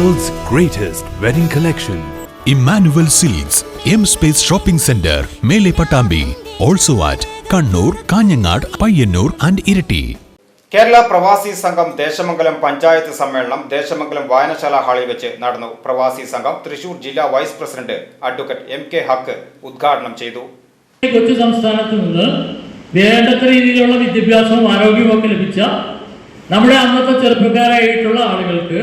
greatest wedding collection Emmanuel silks M space shopping centre മേലെ Pattambi also at Kannur Kanhangad Payyanur and Irati. Kerala Pravasi Sangham Desamangalam panchayat സമ്മേളനം ദേശമംഗലം വായനശാല ഹാളിൽ വെച്ച് നടന്നു. പ്രവാസി സംഘം തൃശൂർ ജില്ലാ vice president advocate M K Haq ഉദ്ഘാടനം ചെയ്തു. കൊച്ചു സംസ്ഥാനത്ത് നിന്ന് വേണ്ടത്ര രീതിയിലുള്ള വിദ്യാഭ്യാസവും ആരോഗ്യവും ഒക്കെ ലഭിച്ച നമ്മുടെ അന്നത്തെ ചെറുപ്പക്കാരായിട്ടുള്ള ആളുകൾക്ക്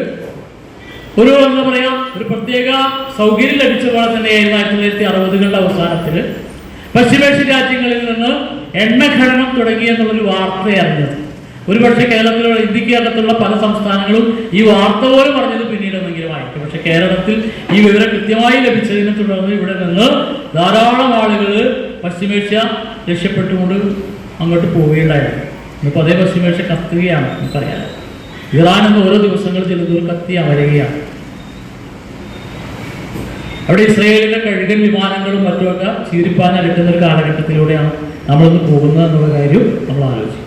ഒരു എന്താ പറയാ. ഒരു പ്രത്യേക സൗകര്യം ലഭിച്ച പോലെ തന്നെയായിരുന്നു ആയിരത്തി തൊള്ളായിരത്തി അറുപതുകളുടെ അവസാനത്തിൽ പശ്ചിമേഷ്യ രാജ്യങ്ങളിൽ നിന്ന് എണ്ണഖനനം തുടങ്ങി എന്നുള്ളൊരു വാർത്തയാണ് ഒരുപക്ഷെ കേരളത്തിലുള്ള ഇന്ത്യക്കകത്തുള്ള പല സംസ്ഥാനങ്ങളും ഈ വാർത്ത പോലും പറഞ്ഞത് പിന്നീടെന്നെങ്കിലും ആയിരിക്കും. പക്ഷെ കേരളത്തിൽ ഈ വിവരം കൃത്യമായി ലഭിച്ചതിനെ തുടർന്ന് ഇവിടെ നിന്ന് ധാരാളം ആളുകൾ പശ്ചിമേഷ്യ രക്ഷപ്പെട്ടുകൊണ്ട് അങ്ങോട്ട് പോവുകയുണ്ടായിരുന്നു ഇന്നിപ്പോൾ അതേ പശ്ചിമേഷ്യ കത്തുകയാണ് നമുക്കറിയാം. ഇറാൻ എന്ന് ഓരോ ദിവസങ്ങൾ ചിലതോർ കത്തി അമരുകയാണ്. അവിടെ ഇസ്രയേലിലെ കഴുകൻ വിമാനങ്ങളും മറ്റുമൊക്കെ ചീരിപ്പാൻ എടുക്കുന്ന ഒരു കാലഘട്ടത്തിലൂടെയാണ് നമ്മളൊന്ന് പോകുന്നത് എന്നുള്ള കാര്യം നമ്മൾ ആലോചിക്കും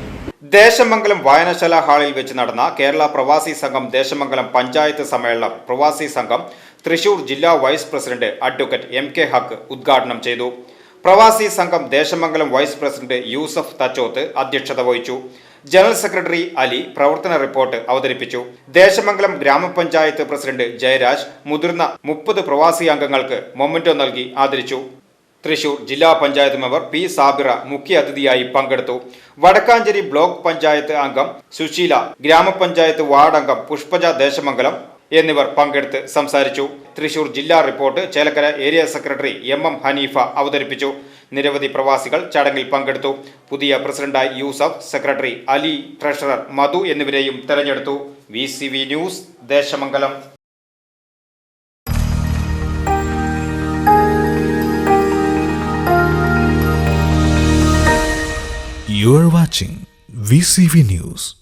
ദേശമംഗലം വായനശാല ഹാളിൽ വെച്ച് നടന്ന കേരള പ്രവാസി സംഘം ദേശമംഗലം പഞ്ചായത്ത് സമ്മേളനം പ്രവാസി സംഘം തൃശൂർ ജില്ലാ vice president advocate M K Haq ഉദ്ഘാടനം ചെയ്തു. പ്രവാസി സംഘം ദേശമംഗലം വൈസ് പ്രസിഡന്റ് യൂസഫ് തച്ചോത്ത് അധ്യക്ഷത വഹിച്ചു. ജനറൽ സെക്രട്ടറി അലി പ്രവർത്തന റിപ്പോർട്ട് അവതരിപ്പിച്ചു. ദേശമംഗലം ഗ്രാമപഞ്ചായത്ത് പ്രസിഡന്റ് ജയരാജ് മുതിർന്ന മുപ്പത് പ്രവാസി അംഗങ്ങൾക്ക് മൊമെന്റോ നൽകി ആദരിച്ചു. തൃശൂർ ജില്ലാ പഞ്ചായത്ത് മെമ്പർ പി സാബിറ മുഖ്യ അതിഥിയായി പങ്കെടുത്തു. വടക്കാഞ്ചേരി ബ്ലോക്ക് പഞ്ചായത്ത് അംഗം സുശീല ഗ്രാമപഞ്ചായത്ത് വാർഡ് അംഗം പുഷ്പജ ദേശമംഗലം എന്നിവർ പങ്കെടുത്ത് സംസാരിച്ചു. തൃശൂർ ജില്ലാ report Chelakkara area secretary M M Hanifa അവതരിപ്പിച്ചു. നിരവധി പ്രവാസികൾ ചടങ്ങിൽ പങ്കെടുത്തു. പുതിയ പ്രസിഡന്റായി യൂസഫ് സെക്രട്ടറി അലി ട്രഷറർ മധു എന്നിവരെയും തെരഞ്ഞെടുത്തു. V news Desamangalam. You are watching VCV News.